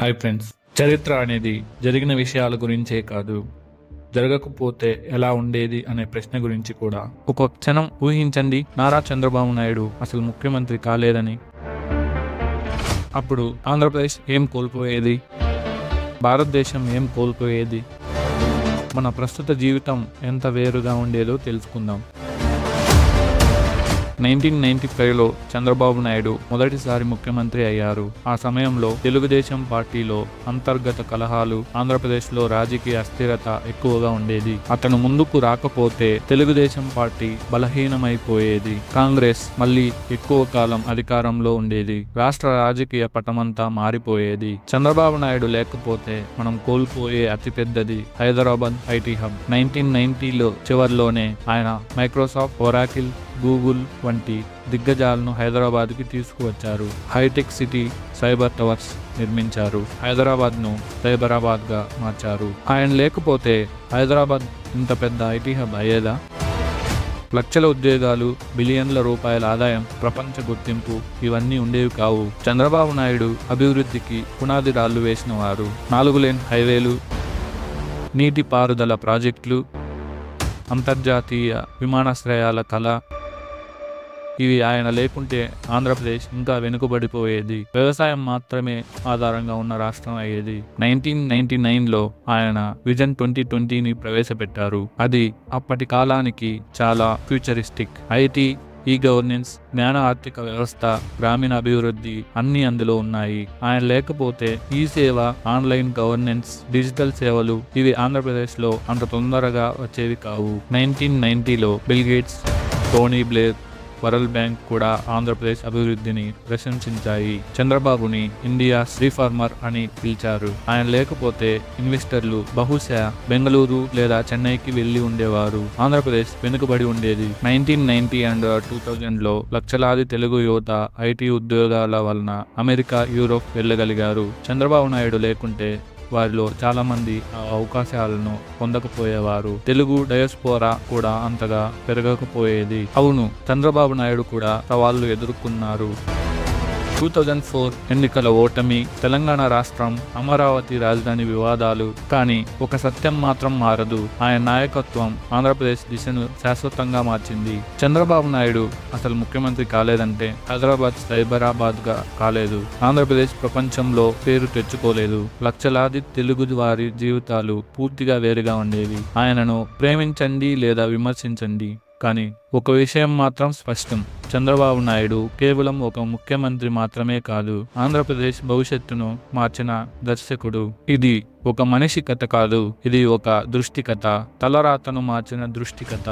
Hi friends చరిత్ర అనేది జరిగిన విషయాల గురించే కాదు. జరగకపోతే ఎలా ఉండేది అనే ప్రశ్న గురించి కూడా. ఒక క్షణం ఊహించండి నారా చంద్రబాబు నాయుడు అసలు ముఖ్యమంత్రి కాలేదని. అప్పుడు ఆంధ్రప్రదేశ్ ఏం కోల్పోయేది? భారతదేశం ఏం కోల్పోయేది? మన ప్రస్తుత జీవితం ఎంత వేరుగా ఉండేదో తెలుసుకుందాం. నైన్టీన్ నైన్టీ ఫైవ్లో చంద్రబాబు నాయుడు మొదటిసారి ముఖ్యమంత్రి అయ్యారు. ఆ సమయంలో తెలుగుదేశం పార్టీలో అంతర్గత కలహాలు ఆంధ్రప్రదేశ్లో రాజకీయ అస్థిరత ఎక్కువగా ఉండేది. అతను ముందుకు రాకపోతే తెలుగుదేశం పార్టీ బలహీనమైపోయేది. కాంగ్రెస్ మళ్ళీ ఎక్కువ కాలం అధికారంలో ఉండేది. రాష్ట్ర రాజకీయ పటమంతా మారిపోయేది. చంద్రబాబు నాయుడు లేకపోతే మనం కోల్పోయే అతిపెద్దది హైదరాబాద్ ఐటీ హబ్. నైన్టీన్ నైన్టీలో చివరిలోనే ఆయన మైక్రోసాఫ్ట్ ఒరాకిల్ గూగుల్ వంటి దిగ్గజాలను హైదరాబాద్కి తీసుకువచ్చారు. హైటెక్ సిటీ సైబర్ టవర్స్ నిర్మించారు. హైదరాబాద్ను సైబరాబాద్గా మార్చారు. ఆయన లేకపోతే హైదరాబాద్ ఇంత పెద్ద ఐటీ హబ్ అయ్యేదా? లక్షల ఉద్యోగాలు బిలియన్ల రూపాయల ఆదాయం ప్రపంచ గుర్తింపు ఇవన్నీ ఉండేవి కావు. చంద్రబాబు నాయుడు అభివృద్ధికి పునాది రాళ్ళు వేసిన వారు నాలుగు లేన్ హైవేలు నీటిపారుదల ప్రాజెక్టులు అంతర్జాతీయ విమానాశ్రయాల కళ ఇవి ఆయన లేకుంటే ఆంధ్రప్రదేశ్ ఇంకా వెనుకబడిపోయేది. వ్యవసాయం మాత్రమే ఆధారంగా ఉన్న రాష్ట్రం అయ్యేది. నైన్టీన్ నైన్టీ నైన్లో ఆయన విజన్ ట్వంటీ ట్వంటీని ప్రవేశపెట్టారు. అది అప్పటి కాలానికి చాలా ఫ్యూచరిస్టిక్. ఐటీ ఈ గవర్నెన్స్ జ్ఞాన ఆర్థిక వ్యవస్థ గ్రామీణ అభివృద్ధి అన్ని అందులో ఉన్నాయి. ఆయన లేకపోతే ఈ సేవ ఆన్లైన్ గవర్నెన్స్ డిజిటల్ సేవలు ఇవి ఆంధ్రప్రదేశ్లో అంత తొందరగా వచ్చేవి కావు. Nineteen నైన్టీలో Bill Gates Tony Blair World Bank కూడా ఆంధ్రప్రదేశ్ అభివృద్ధిని ప్రశంసించాయి. చంద్రబాబుని ఇండియా శ్రీఫార్మర్ అని పిలిచారు. ఆయన లేకపోతే ఇన్వెస్టర్లు బహుశా బెంగళూరు లేదా చెన్నైకి వెళ్ళి ఉండేవారు. ఆంధ్రప్రదేశ్ వెనుకబడి ఉండేది. నైన్టీన్ నైన్టీ అండ్ టూ థౌజండ్లో లక్షలాది తెలుగు యువత ఐటీ ఉద్యోగాల వలన అమెరికా యూరోప్ వెళ్ళగలిగారు. చంద్రబాబు నాయుడు లేకుంటే వారిలో చాలా మంది ఆ అవకాశాలను పొందకపోయేవారు. తెలుగు డయస్పోరా కూడా అంతగా పెరగకపోయేది. అవును చంద్రబాబు నాయుడు కూడా సవాళ్ళు ఎదుర్కొన్నారు. టూ థౌజండ్ ఫోర్ ఎన్నికల ఓటమి తెలంగాణ రాష్ట్రం అమరావతి రాజధాని వివాదాలు. కానీ ఒక సత్యం మాత్రం మారదు. ఆయన నాయకత్వం ఆంధ్రప్రదేశ్ దిశను శాశ్వతంగా మార్చింది. చంద్రబాబు నాయుడు అసలు ముఖ్యమంత్రి కాలేదంటే హైదరాబాద్ సైబరాబాద్గా కాలేదు. ఆంధ్రప్రదేశ్ ప్రపంచంలో పేరు తెచ్చుకోలేదు. లక్షలాది తెలుగు వారి జీవితాలు పూర్తిగా వేరుగా ఉండేవి. ఆయనను ప్రేమించండి లేదా విమర్శించండి. కానీ ఒక విషయం మాత్రం స్పష్టం. చంద్రబాబు నాయుడు కేవలం ఒక ముఖ్యమంత్రి మాత్రమే కాదు ఆంధ్రప్రదేశ్ భవిష్యత్తును మార్చిన దర్శకుడు. ఇది ఒక మనిషి కథ కాదు ఇది ఒక దృష్టి కథ. తలరాతను మార్చిన దృష్టి కథ.